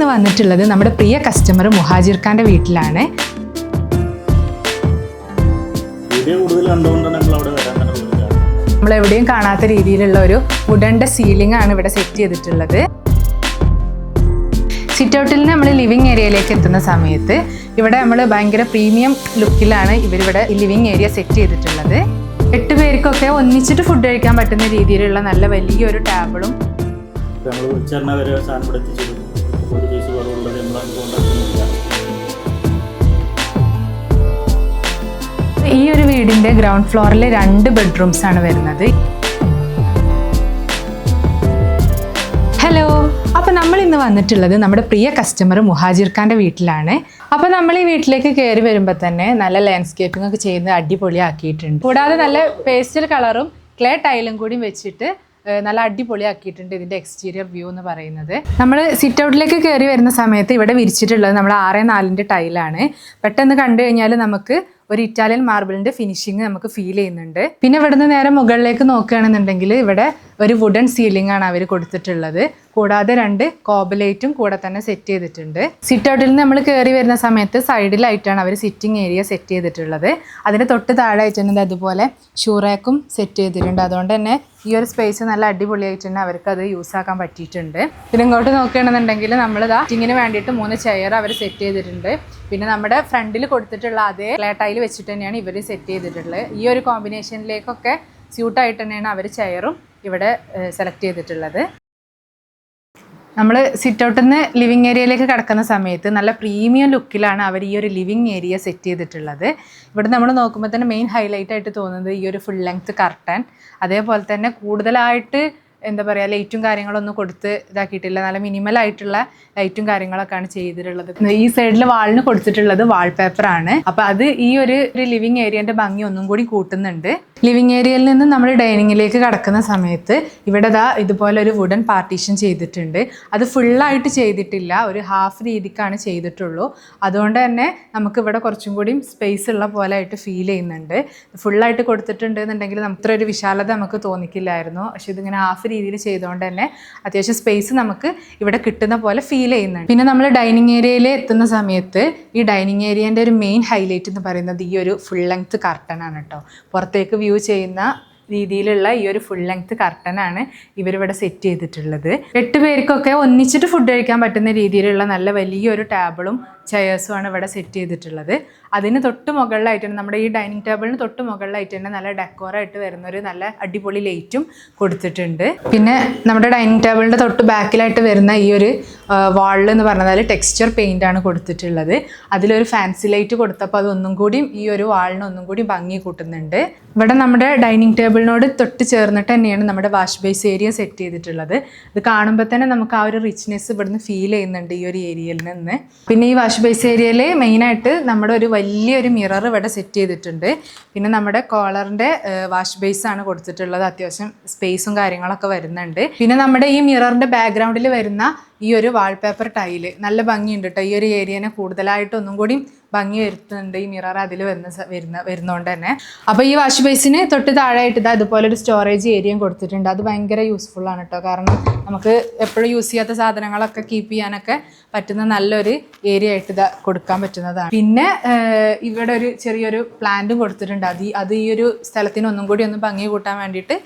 ഇന്ന് വന്നിട്ടുള്ളത് നമ്മുടെ പ്രിയ കസ്റ്റമർ മുഹാജിർ ഖാന്റെ വീട്ടിലാണ്. നമ്മൾ എവിടെയും കാണാത്ത രീതിയിലുള്ള ഒരു വുഡന്റെ സീലിംഗ് ആണ് ഇവിടെ സെറ്റ് ചെയ്തിട്ടുള്ളത്. സിറ്റ് ഔട്ടിൽ നിന്ന് നമ്മൾ ലിവിങ് ഏരിയയിലേക്ക് എത്തുന്ന സമയത്ത് ഇവിടെ നമ്മൾ ഭയങ്കര പ്രീമിയം ലുക്കിലാണ് ഇവരിവിടെ ലിവിങ് ഏരിയ സെറ്റ് ചെയ്തിട്ടുള്ളത്. എട്ട് പേർക്കൊക്കെ ഒന്നിച്ചിട്ട് ഫുഡ് കഴിക്കാൻ പറ്റുന്ന രീതിയിലുള്ള നല്ല വലിയൊരു ടേബിളും കോണ്ടാക്ട് ഈ ഒരു വീടിന്റെ ഗ്രൗണ്ട് ഫ്ലോറിൽ രണ്ട് ബെഡ്റൂംസ് ആണ് വരുന്നത്. ഹലോ അപ്പോൾ നമ്മൾ ഇന്ന് വന്നിട്ടുള്ളത് നമ്മുടെ പ്രിയ കസ്റ്റമർ മുഹാജിർ ഖാന്റെ വീട്ടിലാണ്. അപ്പോൾ നമ്മൾ ഈ വീട്ടിലേക്ക് കയറി വരുമ്പോൾ തന്നെ നല്ല ലാൻഡ്സ്കേപ്പിംഗ് ഒക്കെ ചെയ്ത് അടിപൊളിയാക്കിയിട്ടുണ്ട്. കൂടാതെ നല്ല പേസ്റ്റൽ കളറും ക്ലേ ടൈലും കൂടി വെച്ചിട്ട് നല്ല അടിപൊളിയാക്കിയിട്ടുണ്ട് ഇതിന്റെ എക്സ്റ്റീരിയർ വ്യൂ എന്ന് പറയുന്നത്. നമ്മൾ സിറ്റ് ഔട്ടിലേക്ക് കയറി വരുന്ന സമയത്ത് ഇവിടെ വിരിച്ചിട്ടുള്ളത് നമ്മൾ ആറ് നാലിന്റെ ടൈലാണ് പെട്ടെന്ന് കണ്ടു കഴിഞ്ഞാൽ നമുക്ക് ഒരു ഇറ്റാലിയൻ മാർബിളിന്റെ ഫിനിഷിങ് നമുക്ക് ഫീൽ ചെയ്യുന്നുണ്ട്. പിന്നെ ഇവിടുന്ന് നേരെ മുകളിലേക്ക് നോക്കുകയാണെന്നുണ്ടെങ്കിൽ ഇവിടെ ഒരു വുഡൻ സീലിംഗ് ആണ് അവർ കൊടുത്തിട്ടുള്ളത്. കൂടാതെ രണ്ട് കോബലൈറ്റും കൂടെ തന്നെ സെറ്റ് ചെയ്തിട്ടുണ്ട്. സിറ്റ് ഔട്ടിൽ നിന്ന് നമ്മൾ കയറി വരുന്ന സമയത്ത് സൈഡിലായിട്ടാണ് അവർ സിറ്റിംഗ് ഏരിയ സെറ്റ് ചെയ്തിട്ടുള്ളത്. അതിന് തൊട്ട് താഴെ ആയിട്ടുണ്ട് അതുപോലെ ഷൂറാക്കും സെറ്റ് ചെയ്തിട്ടുണ്ട്. അതുകൊണ്ട് തന്നെ ഈ ഒരു സ്പേസ് നല്ല അടിപൊളിയായിട്ട് തന്നെ അവർക്ക് അത് യൂസ് ആക്കാൻ പറ്റിയിട്ടുണ്ട്. പിന്നെ ഇങ്ങോട്ട് നോക്കുകയാണെന്നുണ്ടെങ്കിൽ നമ്മൾ സിറ്റിങ്ങിന് വേണ്ടിയിട്ട് മൂന്ന് ചെയർ അവർ സെറ്റ് ചെയ്തിട്ടുണ്ട്. പിന്നെ നമ്മുടെ ഫ്രണ്ടിൽ കൊടുത്തിട്ടുള്ള അതേ ടൈൽ വെച്ചിട്ട് തന്നെയാണ് ഇവർ സെറ്റ് ചെയ്തിട്ടുള്ളത്. ഈ ഒരു കോമ്പിനേഷനിലേക്കൊക്കെ സ്യൂട്ടായിട്ട് തന്നെയാണ് അവർ ചെയറും ഇവിടെ സെലക്ട് ചെയ്തിട്ടുള്ളത്. നമ്മൾ സിറ്റ് ഔട്ടിൽ നിന്ന് ലിവിങ് ഏരിയയിലേക്ക് കിടക്കുന്ന സമയത്ത് നല്ല പ്രീമിയം ലുക്കിലാണ് അവർ ഈ ഒരു ലിവിങ് ഏരിയ സെറ്റ് ചെയ്തിട്ടുള്ളത്. ഇവിടെ നമ്മൾ നോക്കുമ്പോൾ തന്നെ മെയിൻ ഹൈലൈറ്റ് ആയിട്ട് തോന്നുന്നത് ഈ ഒരു ഫുൾ ലെങ്ത് കർട്ടൻ അതേപോലെ തന്നെ കൂടുതലായിട്ട് എന്താ പറയുക ലൈറ്റും കാര്യങ്ങളൊന്നും കൊടുത്ത് ഇതാക്കിയിട്ടില്ല. നല്ല മിനിമൽ ആയിട്ടുള്ള ലൈറ്റും കാര്യങ്ങളൊക്കെയാണ് ചെയ്തിട്ടുള്ളത്. ഈ സൈഡിൽ വാളിന് കൊടുത്തിട്ടുള്ളത് വാൾപേപ്പറാണ് അപ്പോൾ അത് ഈ ഒരു ലിവിങ് ഏരിയന്റെ ഭംഗി ഒന്നും കൂടി കൂട്ടുന്നുണ്ട്. ലിവിങ് ഏരിയയിൽ നിന്ന് നമ്മൾ ഡൈനിങ്ങിലേക്ക് കടക്കുന്ന സമയത്ത് ഇവിടെ ദാ ഇതുപോലെ ഒരു വുഡൻ പാർട്ടീഷൻ ചെയ്തിട്ടുണ്ട്. അത് ഫുള്ളായിട്ട് ചെയ്തിട്ടില്ല. ഒരു ഹാഫ് രീതിക്കാണ് ചെയ്തിട്ടുള്ളൂ. അതുകൊണ്ട് തന്നെ നമുക്ക് ഇവിടെ കുറച്ചും കൂടി സ്പേസ് ഉള്ള പോലെ ആയിട്ട് ഫീൽ ചെയ്യുന്നുണ്ട്. ഫുള്ളായിട്ട് കൊടുത്തിട്ടുണ്ട് എന്നുണ്ടെങ്കിൽ നമുക്ക് ഒരു വിശാലത നമുക്ക് തോന്നിക്കില്ലായിരുന്നു. പക്ഷേ ഇതിങ്ങനെ ഹാഫ് രീതിയിൽ ചെയ്തുകൊണ്ട് തന്നെ അത്യാവശ്യം സ്പേസ് നമുക്ക് ഇവിടെ കിട്ടുന്ന പോലെ ഫീൽ ചെയ്യുന്നുണ്ട്. പിന്നെ നമ്മൾ ഡൈനിങ് ഏരിയയിൽ എത്തുന്ന സമയത്ത് ഈ ഡൈനിങ് ഏരിയേന്റെ ഒരു മെയിൻ ഹൈലൈറ്റ് എന്ന് പറയുന്നത് ഈ ഒരു ഫുൾ ലെങ്ത് കർട്ടൺ ആണ് കേട്ടോ. പുറത്തേക്ക് വ്യൂ ചെയ്യുന്ന രീതിയിലുള്ള ഈ ഒരു ഫുൾ ലെങ്ത് കർട്ടനാണ് ഇവരിവിടെ സെറ്റ് ചെയ്തിട്ടുള്ളത്. എട്ട് പേർക്കൊക്കെ ഒന്നിച്ചിട്ട് ഫുഡ് കഴിക്കാൻ പറ്റുന്ന രീതിയിലുള്ള നല്ല വലിയൊരു ടേബിളും ചെയേഴ്സും ആണ് ഇവിടെ സെറ്റ് ചെയ്തിട്ടുള്ളത്. അതിന് തൊട്ട് മുകളിലായിട്ട് തന്നെ നമ്മുടെ ഈ ഡൈനിങ് ടേബിളിന് തൊട്ട് മുകളിലായിട്ട് തന്നെ നല്ല ഡെക്കോറായിട്ട് വരുന്ന ഒരു നല്ല അടിപൊളി ലൈറ്റും കൊടുത്തിട്ടുണ്ട്. പിന്നെ നമ്മുടെ ഡൈനിങ് ടേബിളിന്റെ തൊട്ട് ബാക്കിലായിട്ട് വരുന്ന ഈ ഒരു വാളിൽ എന്ന് പറഞ്ഞാൽ ടെക്സ്ചർ പെയിന്റ് ആണ് കൊടുത്തിട്ടുള്ളത്. അതിലൊരു ഫാൻസി ലൈറ്റ് കൊടുത്തപ്പോൾ അതൊന്നും കൂടിയും ഈ ഒരു വാളിന് ഒന്നും കൂടി ഭംഗി കൂട്ടുന്നുണ്ട്. ഇവിടെ നമ്മുടെ ഡൈനിങ് ടേബിളിനോട് തൊട്ട് ചേർന്നിട്ട് തന്നെയാണ് നമ്മുടെ വാഷ് ബേസ് ഏരിയ സെറ്റ് ചെയ്തിട്ടുള്ളത്. ഇത് കാണുമ്പോൾ തന്നെ നമുക്ക് ആ ഒരു റിച്ച്നെസ് ഇവിടുന്ന് ഫീൽ ചെയ്യുന്നുണ്ട് ഈ ഒരു ഏരിയയിൽ നിന്ന്. പിന്നെ ഈ വാഷ് ബേസ് ഏരിയയിൽ മെയിനായിട്ട് നമ്മുടെ ഒരു വലിയൊരു മിറർ ഇവിടെ സെറ്റ് ചെയ്തിട്ടുണ്ട്. പിന്നെ നമ്മുടെ കോളറിന്റെ വാഷ് ബേസ് ആണ് കൊടുത്തിട്ടുള്ളത്. അത്യാവശ്യം സ്പേസും കാര്യങ്ങളൊക്കെ വരുന്നുണ്ട്. പിന്നെ നമ്മുടെ ഈ മിററിന്റെ ബാക്ക്ഗ്രൗണ്ടിൽ വരുന്ന ഈ ഒരു വാൾപേപ്പർ ടൈൽ നല്ല ഭംഗിയുണ്ട് കേട്ടോ ഈ ഒരു ഏരിയനെ കൂടുതലായിട്ട് ഒന്നും കൂടി ഭംഗി വരുത്തുന്നുണ്ട് ഈ മിറർ അതിൽ വരുന്ന വരുന്ന വരുന്നതുകൊണ്ട് തന്നെ. അപ്പോൾ ഈ വാഷ് ബേസിന് തൊട്ട് താഴെയായിട്ട് ഇതാ ഇതുപോലെ ഒരു സ്റ്റോറേജ് ഏരിയയും കൊടുത്തിട്ടുണ്ട്. അത് ഭയങ്കര യൂസ്ഫുൾ ആണ് കേട്ടോ കാരണം നമുക്ക് എപ്പോഴും യൂസ് ചെയ്യാത്ത സാധനങ്ങളൊക്കെ കീപ്പ് ചെയ്യാനൊക്കെ പറ്റുന്ന നല്ലൊരു ഏരിയ ആയിട്ട് ഇതാ കൊടുക്കാൻ പറ്റുന്നതാണ്. പിന്നെ ഇവിടെ ഒരു ചെറിയൊരു പ്ലാന്റും കൊടുത്തിട്ടുണ്ട്. അത് അത് ഈ ഒരു സ്ഥലത്തിന് ഒന്നും കൂടി ഒന്ന് ഭംഗി കൂട്ടാൻ വേണ്ടിയിട്ട്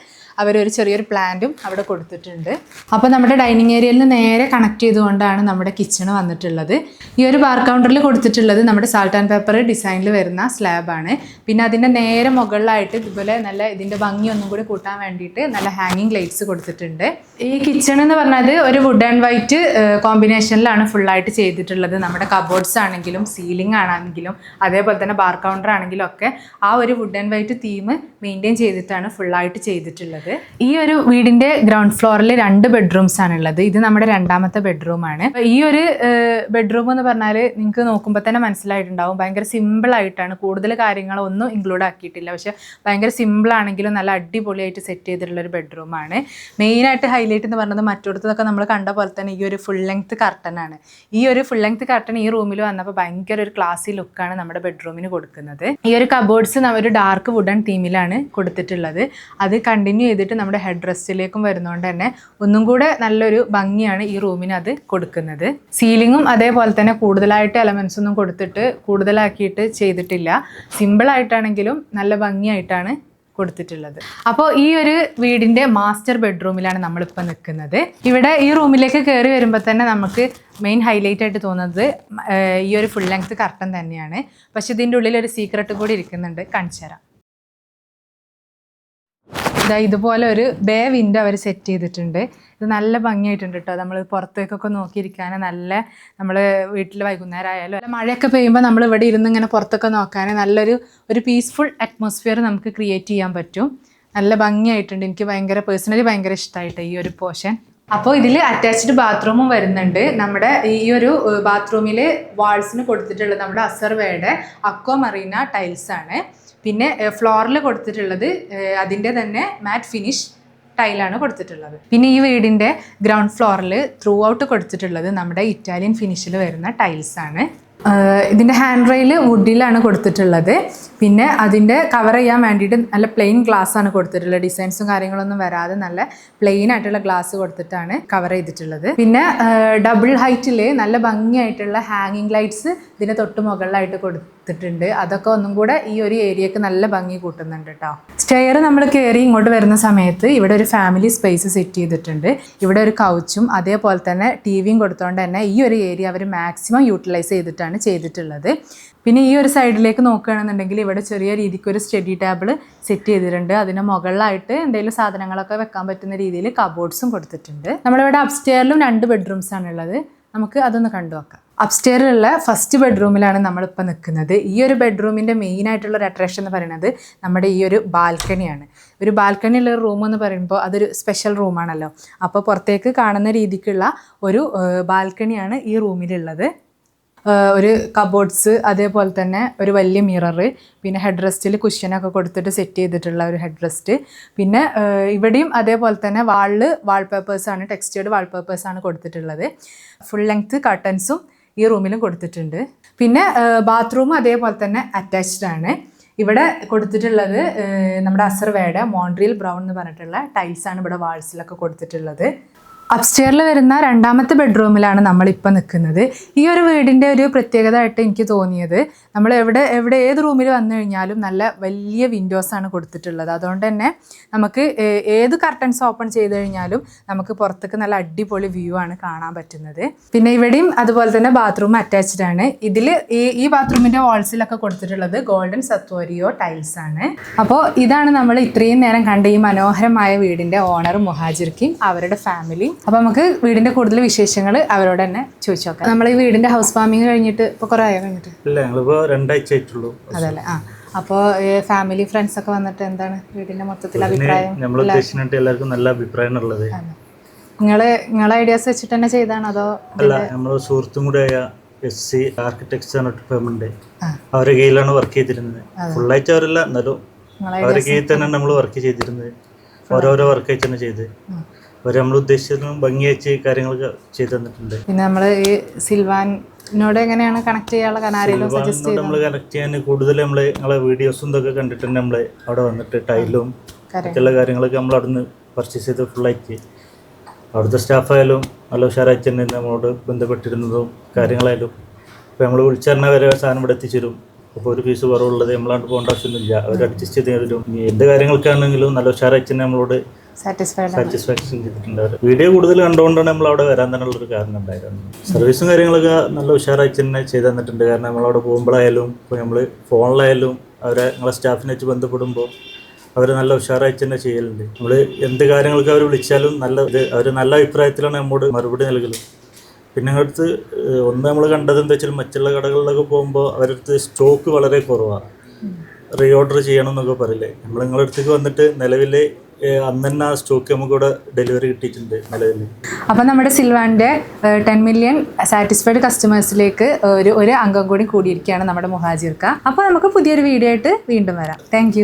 അവരൊരു ചെറിയൊരു പ്ലാന്റും അവിടെ കൊടുത്തിട്ടുണ്ട്. അപ്പോൾ നമ്മുടെ ഡൈനിങ് ഏരിയയിൽ നിന്ന് നേരെ കണക്ട് ചെയ്തുകൊണ്ടാണ് നമ്മുടെ കിച്ചൺ വന്നിട്ടുള്ളത്. ഈ ഒരു ബാർ കൗണ്ടറിൽ കൊടുത്തിട്ടുള്ളത് നമ്മുടെ സാൾട്ട് ആൻഡ് പേപ്പർ ഡിസൈനിൽ വരുന്ന സ്ലാബാണ് പിന്നെ അതിന്റെ നേരെ മുകളിലായിട്ട് ഇതുപോലെ നല്ല ഇതിന്റെ ഭംഗി ഒന്നും കൂടി കൂട്ടാൻ വേണ്ടിയിട്ട് നല്ല ഹാങ്ങിങ് ലൈറ്റ്സ് കൊടുത്തിട്ടുണ്ട്. ഈ കിച്ചൺ എന്ന് പറഞ്ഞാൽ ഒരു വുഡ് ആൻഡ് വൈറ്റ് കോമ്പിനേഷനിലാണ് ഫുള്ളായിട്ട് ചെയ്തിട്ടുള്ളത്. നമ്മുടെ കബോർഡ്സ് ആണെങ്കിലും സീലിംഗ് ആണെങ്കിലും അതേപോലെ തന്നെ ബാർ കൗണ്ടർ ആണെങ്കിലും ഒക്കെ ആ ഒരു wood and white theme maintain ചെയ്തിട്ടാണ് ഫുള്ളായിട്ട് ചെയ്തിട്ടുള്ളത്. ഈ ഒരു വീടിന്റെ ഗ്രൗണ്ട് ഫ്ലോറിൽ രണ്ട് ബെഡ്റൂംസ് ആണ് ഉള്ളത് ഇത് നമ്മുടെ രണ്ടാമത്തെ ബെഡ്റൂമാണ് ഈ ഒരു ബെഡ്റൂം എന്ന് പറഞ്ഞാൽ നിങ്ങൾക്ക് നോക്കുമ്പോൾ തന്നെ മനസ്സിലായിട്ടുണ്ടാവും. ഭയങ്കര സിമ്പിൾ ആയിട്ടാണ്. കൂടുതൽ കാര്യങ്ങളൊന്നും ഇൻക്ലൂഡ് ആക്കിയിട്ടില്ല. പക്ഷെ ഭയങ്കര സിമ്പിൾ ആണെങ്കിലും നല്ല അടിപൊളിയായിട്ട് സെറ്റ് ചെയ്തിട്ടുള്ള ഒരു ബെഡ്റൂമാണ് മെയിനായിട്ട് ഹൈലൈറ്റ് എന്ന് പറഞ്ഞത് മറ്റിടത്തൊക്കെ നമ്മൾ കണ്ട പോലെ തന്നെ ഈ ഒരു ഫുൾ ലെങ്ത് കർട്ടൻ ആണ്. ഈ ഒരു ഫുൾ ലെങ്ത് കർട്ടൻ ഈ റൂമിൽ വന്നപ്പോൾ ഭയങ്കര ഒരു ക്ലാസി ലുക്കാണ് നമ്മുടെ ബെഡ്റൂമിന് കൊടുക്കുന്നത്. ഈ ഒരു കബോർഡ്സ് ഒരു ഡാർക്ക് വുഡൻ തീമിലാണ് കൊടുത്തിട്ടുള്ളത്. അത് കണ്ടിന്യൂ ചെയ്തിട്ട് നമ്മുടെ ഹെഡ് റെസ്റ്റിലേക്കും വരുന്നതുകൊണ്ട് തന്നെ ഒന്നും കൂടെ നല്ലൊരു ഭംഗിയാണ് ഈ റൂമിന് അത് കൊടുക്കുന്നത്. സീലിങ്ങും അതേപോലെ തന്നെ കൂടുതലായിട്ട് എലമെൻസ് ഒന്നും കൊടുത്തിട്ട് കൂടുതലാക്കിയിട്ട് ചെയ്തിട്ടില്ല. സിമ്പിളായിട്ടാണെങ്കിലും നല്ല ഭംഗിയായിട്ടാണ് കൊടുത്തിട്ടുള്ളത്. അപ്പോൾ ഈ ഒരു വീടിന്റെ മാസ്റ്റർ ബെഡ്റൂമിലാണ് നമ്മളിപ്പോൾ നിൽക്കുന്നത്. ഇവിടെ ഈ റൂമിലേക്ക് കയറി വരുമ്പോൾ തന്നെ നമുക്ക് മെയിൻ ഹൈലൈറ്റ് ആയിട്ട് തോന്നുന്നത് ഈ ഒരു ഫുൾ ലെങ്ത് കർട്ടൻ തന്നെയാണ്. പക്ഷെ ഇതിന്റെ ഉള്ളിൽ ഒരു സീക്രട്ട് കൂടി ഇരിക്കുന്നുണ്ട് കാണിച്ചു ഇതാ ഇതുപോലെ ഒരു ബേ വിൻഡോ അവർ സെറ്റ് ചെയ്തിട്ടുണ്ട്. ഇത് നല്ല ഭംഗിയായിട്ടുണ്ട് കേട്ടോ നമ്മൾ പുറത്തേക്കൊക്കെ നോക്കിയിരിക്കാൻ നല്ല നമ്മൾ വീട്ടിൽ വൈകുന്നേരം ആയാലും മഴയൊക്കെ പെയ്യുമ്പോൾ നമ്മൾ ഇവിടെ ഇരുന്ന് ഇങ്ങനെ പുറത്തൊക്കെ നോക്കാൻ നല്ലൊരു ഒരു പീസ്ഫുൾ അറ്റ്മോസ്ഫിയർ നമുക്ക് ക്രിയേറ്റ് ചെയ്യാൻ പറ്റും. നല്ല ഭംഗിയായിട്ടുണ്ട്. എനിക്ക് ഭയങ്കര പേഴ്സണലി ഭയങ്കര ഇഷ്ടമായിട്ട് ഈ ഒരു പോർഷൻ അപ്പോൾ ഇതിൽ അറ്റാച്ച്ഡ് ബാത്റൂമും വരുന്നുണ്ട്. നമ്മുടെ ഈ ഒരു ബാത്റൂമിൽ വാൾസിന് കൊടുത്തിട്ടുള്ളത് നമ്മുടെ അസർവയുടെ അക്വ മറീന ടൈൽസ് ആണ്. പിന്നെ ഫ്ലോറിൽ കൊടുത്തിട്ടുള്ളത് അതിന്റെ തന്നെ മാറ്റ് ഫിനിഷ് ടൈലാണ് കൊടുത്തിട്ടുള്ളത്. പിന്നെ ഈ വീടിന്റെ ഗ്രൗണ്ട് ഫ്ലോറിൽ ത്രൂ ഔട്ട് കൊടുത്തിട്ടുള്ളത് നമ്മുടെ ഇറ്റാലിയൻ ഫിനിഷിൽ വരുന്ന ടൈൽസ് ആണ്. ഇതിന്റെ ഹാൻഡ് റെയിൽ വുഡിലാണ് കൊടുത്തിട്ടുള്ളത്. പിന്നെ അതിന്റെ കവർ ചെയ്യാൻ വേണ്ടിയിട്ട് നല്ല പ്ലെയിൻ ഗ്ലാസ് ആണ് കൊടുത്തിട്ടുള്ളത്. ഡിസൈൻസും കാര്യങ്ങളൊന്നും വരാതെ നല്ല പ്ലെയിൻ ആയിട്ടുള്ള ഗ്ലാസ് കൊടുത്തിട്ടാണ് കവർ ചെയ്തിട്ടുള്ളത്. പിന്നെ ഡബിൾ ഹൈറ്റിൽ നല്ല ഭംഗിയായിട്ടുള്ള ഹാങ്ങിങ് ലൈറ്റ്സ് ഇതിന്റെ തൊട്ട് മുകളിലായിട്ട് കൊടുത്തിട്ടുണ്ട്. അതൊക്കെ ഒന്നും കൂടെ ഈ ഒരു ഏരിയക്ക് നല്ല ഭംഗി കൂട്ടുന്നുണ്ട് കേട്ടോ സ്റ്റെയർ നമ്മൾ കയറി ഇങ്ങോട്ട് വരുന്ന സമയത്ത് ഇവിടെ ഒരു ഫാമിലി സ്പേസ് സെറ്റ് ചെയ്തിട്ടുണ്ട്. ഇവിടെ ഒരു കൗച്ചും അതേപോലെ തന്നെ ടി വിയും കൊടുത്തോണ്ട് തന്നെ ഈ ഒരു ഏരിയ അവർ മാക്സിമം യൂട്ടിലൈസ് ചെയ്തിട്ടാണ് ചെയ്തിട്ടുള്ളത്. പിന്നെ ഈ ഒരു സൈഡിലേക്ക് നോക്കുകയാണെന്നുണ്ടെങ്കിൽ ഇവിടെ ചെറിയ രീതിക്ക് ഒരു സ്റ്റഡി ടേബിൾ സെറ്റ് ചെയ്തിട്ടുണ്ട്. അതിന് മുകളിലായിട്ട് എന്തെങ്കിലും സാധനങ്ങളൊക്കെ വെക്കാൻ പറ്റുന്ന രീതിയിൽ കബോർഡ്സും കൊടുത്തിട്ടുണ്ട്. നമ്മളിവിടെ അപ്സ്റ്റെയറിലും രണ്ട് ബെഡ്റൂംസ് ആണുള്ളത്. നമുക്ക് അതൊന്ന് കണ്ടു നോക്കാം. അപ്സ്റ്റെയറിലുള്ള ഫസ്റ്റ് ബെഡ്റൂമിലാണ് നമ്മളിപ്പോൾ നിൽക്കുന്നത് ഈ ഒരു ബെഡ്റൂമിന്റെ മെയിൻ ആയിട്ടുള്ള ഒരു അട്രാക്ഷൻ എന്ന് പറയുന്നത് നമ്മുടെ ഈ ഒരു ബാൽക്കണിയാണ് ഒരു ബാൽക്കണിയുള്ള ഒരു റൂം എന്ന് പറയുമ്പോൾ അതൊരു സ്പെഷ്യൽ റൂമാണല്ലോ അപ്പോൾ പുറത്തേക്ക് കാണുന്ന രീതിക്കുള്ള ഒരു ബാൽക്കണിയാണ് ഈ റൂമിലുള്ളത് ഒരു കബോർഡ്സ് അതേപോലെ തന്നെ ഒരു വലിയ മിറർ പിന്നെ ഹെഡ് റെസ്റ്റിൽ കുഷ്യനൊക്കെ കൊടുത്തിട്ട് സെറ്റ് ചെയ്തിട്ടുള്ള ഒരു ഹെഡ് റെസ്റ്റ് പിന്നെ ഇവിടെയും അതേപോലെ തന്നെ വാളിൽ വാൾപേപ്പേഴ്സാണ് ടെക്സ്റ്റേർഡ് വാൾപേപ്പേഴ്സാണ് കൊടുത്തിട്ടുള്ളത്. ഫുൾ ലെങ്ത് കർട്ടൻസും ഈ റൂമിലും കൊടുത്തിട്ടുണ്ട്. പിന്നെ ബാത്റൂം അതേപോലെ തന്നെ അറ്റാച്ച്ഡ് ആണ്. ഇവിടെ കൊടുത്തിട്ടുള്ളത് നമ്മുടെ അസർവേയുടെ മോൺട്രിയൽ ബ്രൗൺ എന്ന് പറഞ്ഞിട്ടുള്ള ടൈൽസാണ് ഇവിടെ വാൾസിലൊക്കെ കൊടുത്തിട്ടുള്ളത്. അപ്സ്റ്റെയറിൽ വരുന്ന രണ്ടാമത്തെ ബെഡ്റൂമിലാണ് നമ്മളിപ്പോൾ നിൽക്കുന്നത് ഈ ഒരു വീടിന്റെ ഒരു പ്രത്യേകത ആയിട്ട് എനിക്ക് തോന്നിയത്. നമ്മൾ എവിടെ എവിടെ ഏത് റൂമിൽ വന്നു കഴിഞ്ഞാലും നല്ല വലിയ വിൻഡോസാണ് കൊടുത്തിട്ടുള്ളത്. അതുകൊണ്ട് തന്നെ നമുക്ക് ഏത് കർട്ടൻസ് ഓപ്പൺ ചെയ്ത് കഴിഞ്ഞാലും നമുക്ക് പുറത്തേക്ക് നല്ല അടിപൊളി വ്യൂ ആണ് കാണാൻ പറ്റുന്നത്. പിന്നെ ഇവിടെയും അതുപോലെ തന്നെ ബാത്റൂം അറ്റാച്ച്ഡ് ആണ്. ഇതിൽ ഈ ഈ ബാത്റൂമിന്റെ വാൾസിലൊക്കെ കൊടുത്തിട്ടുള്ളത് ഗോൾഡൻ സത്വരിയോ ടൈൽസ് ആണ്. അപ്പോൾ ഇതാണ് നമ്മൾ ഇത്രയും നേരം കണ്ട ഈ മനോഹരമായ വീടിന്റെ ഓണർ മുഹാജിർക്കും അവരുടെ ഫാമിലിയും അപ്പോൾ നമുക്ക് വീടിന്റെ കൂടുതൽ വിശേഷങ്ങൾ അവരോട് തന്നെ ചോദിച്ചു നോക്കാം. നമ്മൾ ഈ വീടിന്റെ ഹൗസ് വാമിങ് കഴിഞ്ഞിട്ട് ഇപ്പോൾ കുറേ ആയോ കഴിഞ്ഞിട്ട്? ഇല്ല ഞങ്ങളിപ്പോൾ രണ്ടാഴ്ച ആയിട്ടുള്ളൂ അതല്ലേ ആ അപ്പോൾ ഫാമിലി ഫ്രണ്ട്സ് ഒക്കെ വന്നിട്ട് എന്താണ് വീടിന്റെ മൊത്തത്തിൽ അഭിപ്രായം? നമ്മൾ ഉദ്ദേശിച്ചിട്ട് എല്ലാവർക്കും നല്ല അഭിപ്രായം ഉള്ളത്. നിങ്ങൾ നിങ്ങളെ ഐഡിയാസ് വെച്ചിട്ട് തന്നെ ചെയ്താണോ അതോ അല്ല നമ്മൾ സുഹൃത്തും കൂടെ ആയ എസ് സി ആർക്കിടെക്ചർ ഫേമുണ്ട് ആ. അവരുടെ കീഴിലാണ് വർക്ക് ചെയ്തിരുന്നത്. ഫുൾ ആയിട്ട് അവരല്ല എന്നാലും അവരെ അവരുടെ കീഴിൽ തന്നെ നമ്മൾ വർക്ക് ചെയ്തിരുന്നത്. ഓരോരോ വർക്ക് ആയിട്ട് തന്നെ ചെയ്ത് അവർ നമ്മൾ ഉദ്ദേശിച്ചതും ഭംഗിയച്ച് കാര്യങ്ങളൊക്കെ ചെയ്തു തന്നിട്ടുണ്ട്. പിന്നെ നമ്മൾ ഈ സിൽവാനോട് എങ്ങനെയാണ് കണക്ട് ചെയ്യാനുള്ള കാരണം? സജസ്റ്റ് നമ്മൾ കണക്ട് ചെയ്യാൻ കൂടുതൽ നമ്മൾ നിങ്ങളെ വീഡിയോസും ഇതൊക്കെ കണ്ടിട്ട് നമ്മൾ അവിടെ വന്നിട്ട് ടൈലും മറ്റുള്ള കാര്യങ്ങളൊക്കെ നമ്മൾ അവിടെ നിന്ന് പർച്ചേസ് ചെയ്ത് ഫുള്ളായിട്ട് അവിടുത്തെ സ്റ്റാഫായാലും നല്ല ഉഷാറായിട്ട് തന്നെ നമ്മളോട് ബന്ധപ്പെട്ടിരുന്നതും കാര്യങ്ങളായാലും. ഇപ്പോൾ നമ്മൾ വിളിച്ചറിഞ്ഞ വരെ സാധനം ഇവിടെ എത്തിച്ചേരും അപ്പോൾ ഒരു പീസ് കുറവുള്ളത് നമ്മളാണ്ട് പോകേണ്ട ആവശ്യമൊന്നുമില്ല. അവർ അഡ്ജസ്റ്റ് ചെയ്ത് തരും. എന്ത് കാര്യങ്ങൾക്കാണെങ്കിലും നല്ല ഉഷാറായിട്ട് തന്നെ നമ്മളോട് സാറ്റിസ്ഫാക്ഷൻ ചെയ്തിട്ടുണ്ട്. വീഡിയോ കൂടുതൽ കണ്ടുകൊണ്ടാണ് നമ്മൾ അവിടെ വരാൻ തന്നെ തന്നെയുള്ളൊരു കാരണം ഉണ്ടായിരുന്നു സർവീസും കാര്യങ്ങളൊക്കെ നല്ല ഉഷാറായി തന്നെ ചെയ്തു തന്നിട്ടുണ്ട്. കാരണം നമ്മളവിടെ പോകുമ്പോഴായാലും ഇപ്പോൾ നമ്മൾ ഫോണിലായാലും അവരെ നിങ്ങളെ സ്റ്റാഫിനെ വെച്ച് ബന്ധപ്പെടുമ്പോൾ അവർ നല്ല ഉഷാറായി തന്നെ ചെയ്യലുണ്ട്. നമ്മൾ എന്ത് കാര്യങ്ങൾക്ക് അവർ വിളിച്ചാലും നല്ല ഇത് അവർ നല്ല അഭിപ്രായത്തിലാണ് നമ്മോട് മറുപടി നൽകുന്നത് പിന്നെ അടുത്ത് ഒന്ന് നമ്മൾ കണ്ടത് എന്താ വെച്ചാൽ മറ്റുള്ള കടകളിലൊക്കെ പോകുമ്പോൾ അവരടുത്ത് സ്റ്റോക്ക് വളരെ കുറവാണ് റീ ഓർഡർ ചെയ്യണം എന്നൊക്കെ പറയില്ലേ? നമ്മൾ നിങ്ങളുടെ അടുത്തേക്ക് വന്നിട്ട് നിലവിൽ അന്ന് തന്നെ ആ സ്റ്റോക്ക് നമുക്കിവിടെ ഡെലിവറി കിട്ടിയിട്ടുണ്ട് നിലവിൽ. അപ്പോൾ നമ്മുടെ സിൽവാന്റെ ടെൻ മില്യൺ സാറ്റിസ്ഫൈഡ് കസ്റ്റമേഴ്സിലേക്ക് ഒരു ഒരു അംഗം കൂടി കൂടിയിരിക്കുകയാണ് നമ്മുടെ മുഹാജിർക്ക അപ്പോൾ നമുക്ക് പുതിയൊരു വീഡിയോ ആയിട്ട് വീണ്ടും വരാം. താങ്ക്